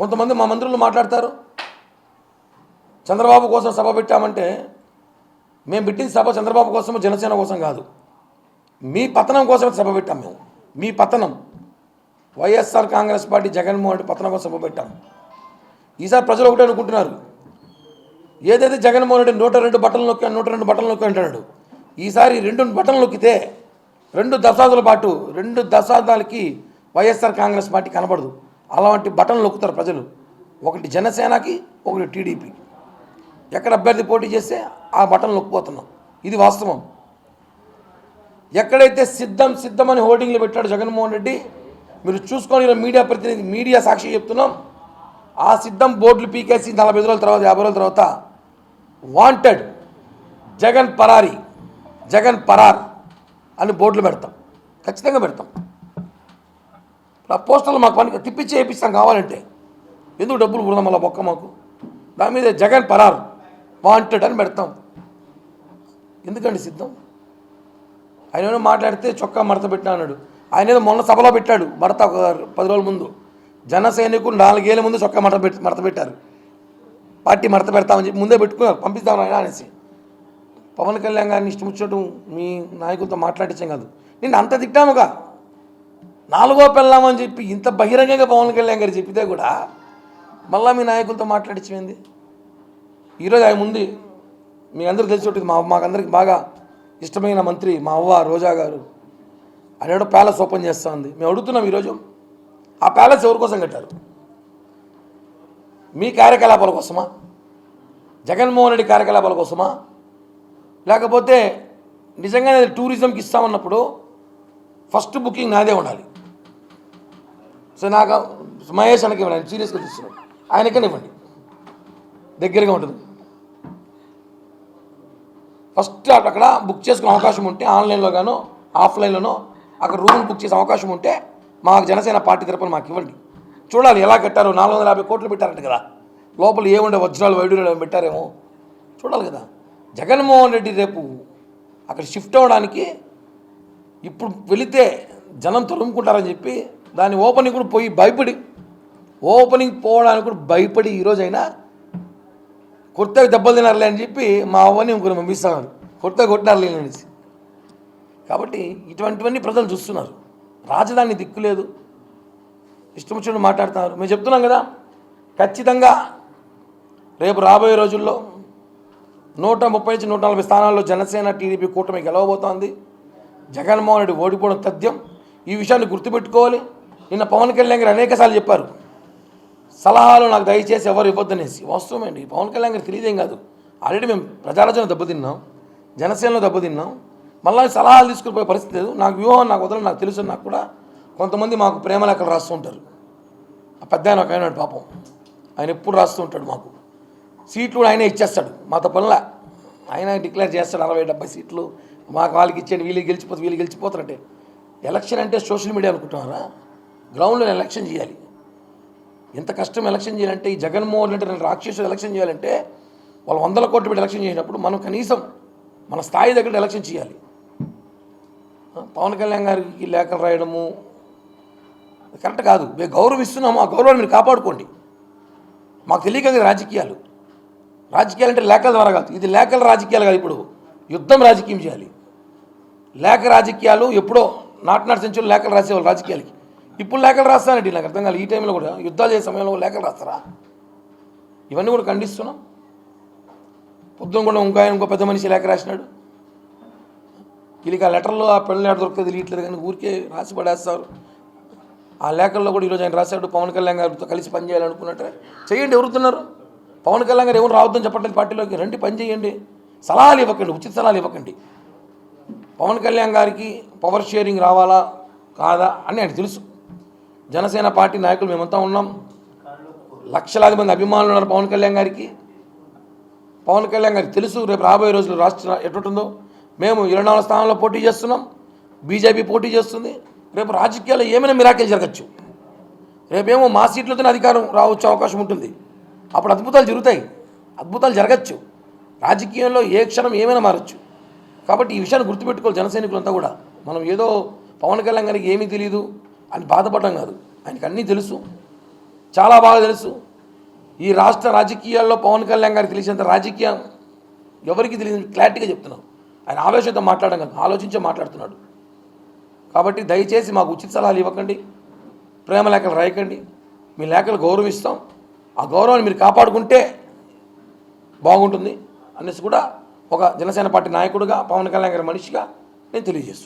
కొంతమంది మా మంత్రులు మాట్లాడతారు. చంద్రబాబు కోసం సభ పెట్టామంటే మేము పెట్టింది సభ చంద్రబాబు కోసం జనసేన కోసం కాదు. మీ పతనం కోసం సభ పెట్టాం మేము. మీ పతనం. YSR Congress party Jaganmohan Reddy పతనం కోసం సభ పెట్టాం. ఈసారి ప్రజలు ఒకటే అనుకుంటున్నారు. ఏదైతే జగన్మోహన్ రెడ్డి నూట రెండు బట్టలు నొక్కి నూట రెండు బట్టలు నొక్కి అంటున్నాడు ఈసారి రెండు బట్టలు నొక్కితే రెండు దశాబ్దాల పాటు రెండు దశాబ్దాలకి వైఎస్ఆర్ కాంగ్రెస్ పార్టీ కనబడదు. అలాంటి బటన్లు నొక్కుతారు ప్రజలు. ఒకటి జనసేనకి ఒకటి టీడీపీ ఎక్కడ అభ్యర్థి పోటీ చేస్తే ఆ బటన్ నొక్కిపోతున్నాం. ఇది వాస్తవం. ఎక్కడైతే సిద్ధం సిద్ధమని హోర్డింగ్లు పెట్టాడు జగన్మోహన్ రెడ్డి మీరు చూసుకొని మీడియా ప్రతినిధి మీడియా సాక్షి చెప్తున్నాం. ఆ సిద్ధం బోర్డులు పీకేసి నలభై రోజుల తర్వాత యాభై రోజుల తర్వాత వాంటెడ్ జగన్ పరారి జగన్ పరార్ అని బోర్డులు పెడతాం. ఖచ్చితంగా పెడతాం. ఆ పోస్టర్లు మాకు పనికి తిప్పించి వేయిస్తాం కావాలంటే. ఎందుకు డబ్బులు వృధం మళ్ళీ బొక్క మాకు? దాని మీద జగన్ పరార్. వాంటెడ్ అని పెడతాం. ఎందుకండి సిద్ధం? ఆయన ఏమైనా మాట్లాడితే చొక్కా మడత పెట్టినా అన్నాడు. ఆయన ఏదో మొన్న సభలో పెట్టాడు మడత ఒక పది రోజుల ముందు. జన సైనికులు నాలుగేళ్ళ ముందు చొక్కా మడత పెట్టి మడత పెట్టారు. పార్టీ మడత పెడతామని చెప్పి ముందే పెట్టుకున్నారు పంపిస్తామని ఆయన అనేసి. పవన్ కళ్యాణ్ గారిని ఇష్టం వచ్చినట్టు మీ నాయకులతో మాట్లాడించాం కాదు. నేను అంత తిట్టాముగా. నాలుగో పెళ్ళామని చెప్పి ఇంత బహిరంగంగా పవన్ కళ్యాణ్ గారు చెప్పితే కూడా మళ్ళా మీ నాయకులతో మాట్లాడించింది ఈరోజు ఆయన ముందు మీ అందరికీ తెలిసి ఉంటుంది మా మాకందరికి బాగా ఇష్టమైన మంత్రి మా అవ్వ రోజా గారు. అనేడు ప్యాలెస్ ఓపెన్ చేస్తూ ఉంది మేము అడుగుతున్నాం ఈరోజు ఆ ప్యాలెస్ ఎవరి కోసం కట్టారు? మీ కార్యకలాపాల కోసమా? జగన్మోహన్ రెడ్డి కార్యకలాపాల కోసమా? లేకపోతే నిజంగానే టూరిజంకి ఇస్తామన్నప్పుడు ఫస్ట్ బుకింగ్ నాదే ఉండాలి. సో నాకు మహేష్ అనకి ఇవ్వండి ఆయన సీరియస్గా చూస్తున్నాడు. ఆయనకనే ఇవ్వండి. దగ్గరగా ఉంటుంది. ఫస్ట్ అక్కడ బుక్ చేసుకునే అవకాశం ఉంటే ఆన్లైన్లో గానో ఆఫ్లైన్లోనో అక్కడ రూమ్ బుక్ చేసే అవకాశం ఉంటే మాకు జనసేన పార్టీ తరపున మాకు ఇవ్వండి. చూడాలి ఎలా కట్టారు నాలుగు వందల యాభై కోట్లు పెట్టారంట కదా. లోపల ఏముండే వజ్రాలు వైడూర్యాలు ఏమైనా పెట్టారేమో? చూడాలి కదా. జగన్మోహన్ రెడ్డి రేపు అక్కడ షిఫ్ట్ అవ్వడానికి ఇప్పుడు వెళితే జనం తరుముకుంటారని చెప్పి దాని ఓపెనింగ్ కూడా పోయి భయపడి ఓపెనింగ్ పోవడానికి కూడా భయపడి ఈరోజైనా కొత్తగా దెబ్బలు తినారులే అని చెప్పి మా అవ్వని ఇంకొన్ని పంపిస్తున్నారు. కొత్తగా కొట్టినారులే అనేసి. కాబట్టి ఇటువంటివన్నీ ప్రజలు చూస్తున్నారు. రాజధాని దిక్కు లేదు. ఇష్టం వచ్చినట్టు మాట్లాడుతున్నారు. మేము చెప్తున్నాం కదా ఖచ్చితంగా రేపు రాబోయే రోజుల్లో నూట ముప్పై నుంచి నూట నలభై స్థానాల్లో జనసేన టీడీపీ కూటమి గెలవబోతోంది. జగన్మోహన్ రెడ్డి ఓడిపోవడం తథ్యం. ఈ విషయాన్ని గుర్తుపెట్టుకోవాలి. నిన్న పవన్ కళ్యాణ్ గారు అనేకసార్లు చెప్పారు. సలహాలు నాకు దయచేసి ఎవరు ఇవ్వద్దనేసి. వాస్తవమేంటి పవన్ కళ్యాణ్ గారు తెలియదేం కాదు. ఆల్రెడీ మేము ప్రజారాజ్యం దెబ్బతిన్నాం. జనసేనలో దెబ్బతిన్నాం. మళ్ళీ సలహాలు తీసుకుపోయే పరిస్థితి లేదు. నాకు వ్యూహం నాకు వదలని నాకు తెలుసు. నాకు కూడా కొంతమంది మాకు ప్రేమలు అక్కడ రాస్తూ ఉంటారు. ఆ పెద్ద ఆయన ఒక ఆయన పాపం. ఆయన ఎప్పుడు రాస్తూ ఉంటాడు మాకు. సీట్లు కూడా ఆయనే ఇచ్చేస్తాడు. మాతో పనుల. ఆయన డిక్లేర్ చేస్తాడు అరవై డెబ్బై సీట్లు. మాకు వాళ్ళకి ఇచ్చేయండి. వీళ్ళు గెలిచిపోతే వీళ్ళు గెలిచిపోతారంటే. ఎలక్షన్ అంటే సోషల్ మీడియా అనుకుంటున్నారా? గ్రౌండ్లో ఎలక్షన్ చేయాలి. ఎంత కష్టం ఎలక్షన్ చేయాలంటే ఈ జగన్మోహన్ రెడ్డి లాంటి రాక్షసులు ఎలక్షన్ చేయాలంటే వాళ్ళు వందల కోట్లు పెట్టి ఎలక్షన్ చేసినప్పుడు మనం కనీసం మన స్థాయి దగ్గర ఎలక్షన్ చేయాలి. పవన్ కళ్యాణ్ గారికి లేఖలు రాయడము కరెక్ట్ కాదు. మేము గౌరవిస్తున్నాము ఆ గౌరవాన్ని మీరు కాపాడుకోండి. మాకు తెలియక రాజకీయాలు. రాజకీయాలు అంటే లేఖల ద్వారా కాదు ఇది లేఖల రాజకీయాలు కాదు ఇప్పుడు. యుద్ధం రాజకీయం చేయాలి. లేఖ రాజకీయాలు ఎప్పుడో నాట్ నాట్ సెంచురీ లేఖలు రాసేవాళ్ళు రాజకీయాలకి. ఇప్పుడు లేఖలు రాస్తానండి నాకు అర్థం కాలేదు ఈ టైంలో కూడా యుద్ధాలు చేసే సమయంలో కూడా లేఖలు రాస్తారా? ఇవన్నీ కూడా ఖండిస్తున్నాం. పొద్దున కూడా ఇంకా ఆయన ఇంకో పెద్ద మనిషి లేఖ రాసినాడు. వీళ్ళకి ఆ లెటర్లో ఆ పెళ్ళి లెటర్ దొరకదు తెలియట్లేదు కానీ ఊరికే రాసి పడేస్తారు. ఆ లేఖల్లో కూడా ఈరోజు ఆయన రాశాడు పవన్ కళ్యాణ్ గారితో కలిసి పనిచేయాలనుకున్నట్టే చేయండి ఎవరుతున్నారు? పవన్ కళ్యాణ్ గారు ఎవరు రావద్దని చెప్పట్లేదు పార్టీలోకి? రండి పని చేయండి సలహాలు ఇవ్వకండి ఉచిత సలహాలు ఇవ్వకండి. పవన్ కళ్యాణ్ గారికి పవర్ షేరింగ్ రావాలా? కాదా? అని ఆయన తెలుసు. జనసేన పార్టీ నాయకులు మేమంతా ఉన్నాం. లక్షలాది మంది అభిమానులు ఉన్నారు పవన్ కళ్యాణ్ గారికి. పవన్ కళ్యాణ్ గారికి తెలుసు రేపు రాబోయే రోజులు రాష్ట్ర ఎటుంటుందో మేము ఇరవై నాలుగు స్థానంలో పోటీ చేస్తున్నాం. బీజేపీ పోటీ చేస్తుంది. రేపు రాజకీయాల్లో ఏమైనా మిరాకిల్ జరగచ్చు. రేపేమో మా సీట్లతోనే అధికారం రావచ్చు అవకాశం ఉంటుంది. అప్పుడు అద్భుతాలు జరుగుతాయి. అద్భుతాలు జరగచ్చు. రాజకీయంలో ఏ క్షణం ఏమైనా మారచ్చు. కాబట్టి ఈ విషయాన్ని గుర్తుపెట్టుకోవాలి జనసైనికులంతా కూడా. మనం ఏదో పవన్ కళ్యాణ్ గారికి ఏమీ తెలియదు అని బాధపడడం కాదు. ఆయనకి అన్నీ తెలుసు. చాలా బాగా తెలుసు. ఈ రాష్ట్ర రాజకీయాల్లో పవన్ కళ్యాణ్ గారికి తెలిసినంత రాజకీయం ఎవరికి తెలియదు. క్లారిటీగా చెప్తున్నాను. ఆయన ఆవేశంతో మాట్లాడడం కాదు. ఆలోచించే మాట్లాడుతున్నాడు. కాబట్టి దయచేసి మాకు ఉచిత సలహాలు ఇవ్వకండి. ప్రేమ లేఖలు రాయకండి. మీ లేఖలు గౌరవిస్తాం. ఆ గౌరవాన్ని మీరు కాపాడుకుంటే బాగుంటుంది. అనేసి కూడా ఒక జనసేన పార్టీ నాయకుడిగా పవన్ కళ్యాణ్ గారి మనిషిగా నేను తెలియజేస్తున్నాను.